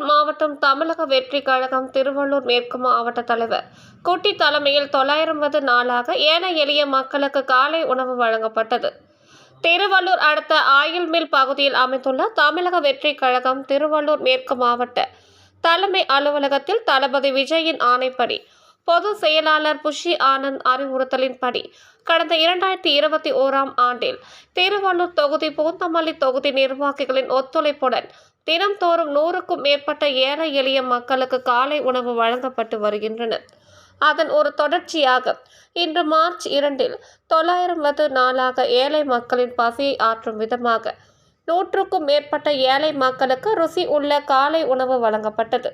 மாவட்டம் தமிழக வெற்றி கழகம் திருவள்ளூர் மேற்கு மாவட்ட தலைவர். குட்டி தலைமையில் தொள்ளாயிரம்பது நாளாக ஏழை எளிய மக்களுக்கு காலை உணவு வழங்கப்பட்டது. திருவள்ளூர் அடுத்த ஆயில்மில் பகுதியில் அமைந்துள்ள தமிழக வெற்றி கழகம் திருவள்ளூர் மேற்கு மாவட்ட தலைமை அலுவலகத்தில் தளபதி விஜயின் ஆணைப்படி பொது செயலாளர் புஷி ஆனந்த் அறிவுறுத்தலின்படி கடந்த இரண்டாயிரத்தி இருபத்தி ஓராம் ஆண்டில் திருவள்ளூர் தொகுதி பூந்தமல்லி தொகுதி நிர்வாகிகளின் ஒத்துழைப்புடன் தினம்தோறும் நூறுக்கும் மேற்பட்ட ஏழை எளிய மக்களுக்கு காலை உணவு வழங்கப்பட்டு வருகின்றன அதன் ஒரு தொடர்ச்சியாக இன்று மார்ச் இரண்டில் தொள்ளாயிரம்பது நாளாக ஏழை மக்களின் பசியை ஆற்றும் விதமாக நூற்றுக்கும் மேற்பட்ட ஏழை மக்களுக்கு ருசி உள்ள காலை உணவு வழங்கப்பட்டது.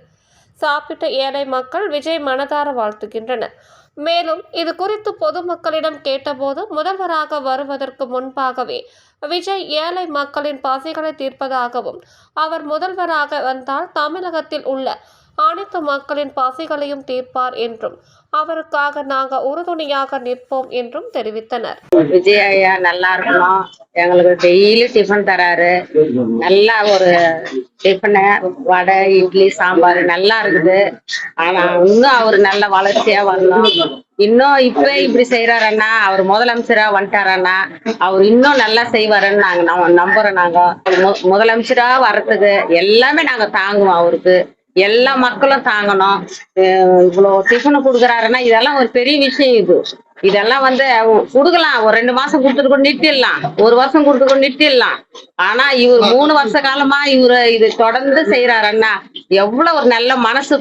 சாப்பிட்ட ஏழை மக்கள் விஜய் மனதார வாழ்த்துகின்றனர். மேலும் இது குறித்து பொதுமக்களிடம் கேட்டபோது முதல்வராக வருவதற்கு முன்பாகவே விஜய் ஏழை மக்களின் பசிகளை தீர்ப்பதாகவும் அவர் முதல்வராக வந்தால் தமிழகத்தில் உள்ள அனைத்து மக்களின் பசிகளையும் தீர்ப்பார் என்றும் அவருக்காக நாங்க உறுதுணையாக நிற்போம் என்றும் தெரிவித்தனர். விஜய் ஐயா நல்லா இருக்கணும். எங்களுக்கு டெய்லி டிஃபன் தராரு. நல்லா ஒரு டிஃபனு வடை இட்லி சாம்பார் நல்லா இருக்குது. ஆனா இன்னும் அவர் நல்ல வளர்ச்சியா வரணும். இன்னும் இப்ப இப்படி செய்யறாருன்னா அவர் முதலமைச்சரா வந்துட்டாரன்னா அவர் இன்னும் நல்லா செய்வாருன்னு நாங்க நம்ம நம்புறோம் நாங்க. முதலமைச்சரா வர்றதுக்கு எல்லாமே நாங்க தாங்குவோம் அவருக்கு. எல்லா மக்களும் தாங்கணும். அஹ் இவ்வளவு டிஃபன் கொடுக்குறாருன்னா இதெல்லாம் ஒரு பெரிய விஷயம் இது. இதெல்லாம் வந்து கொடுக்கலாம். ஒரு ரெண்டு மாசம் கொடுத்துட்டு கொண்டு நிறுத்திடலாம். ஒரு வருஷம் கொடுத்து கொண்டு நிறுத்திடலாம். ஆனா இவர் மூணு வருஷ காலமா இவரு இது தொடர்ந்து செய்யறாருன்னா எவ்வளவு ஒரு நல்ல மனசு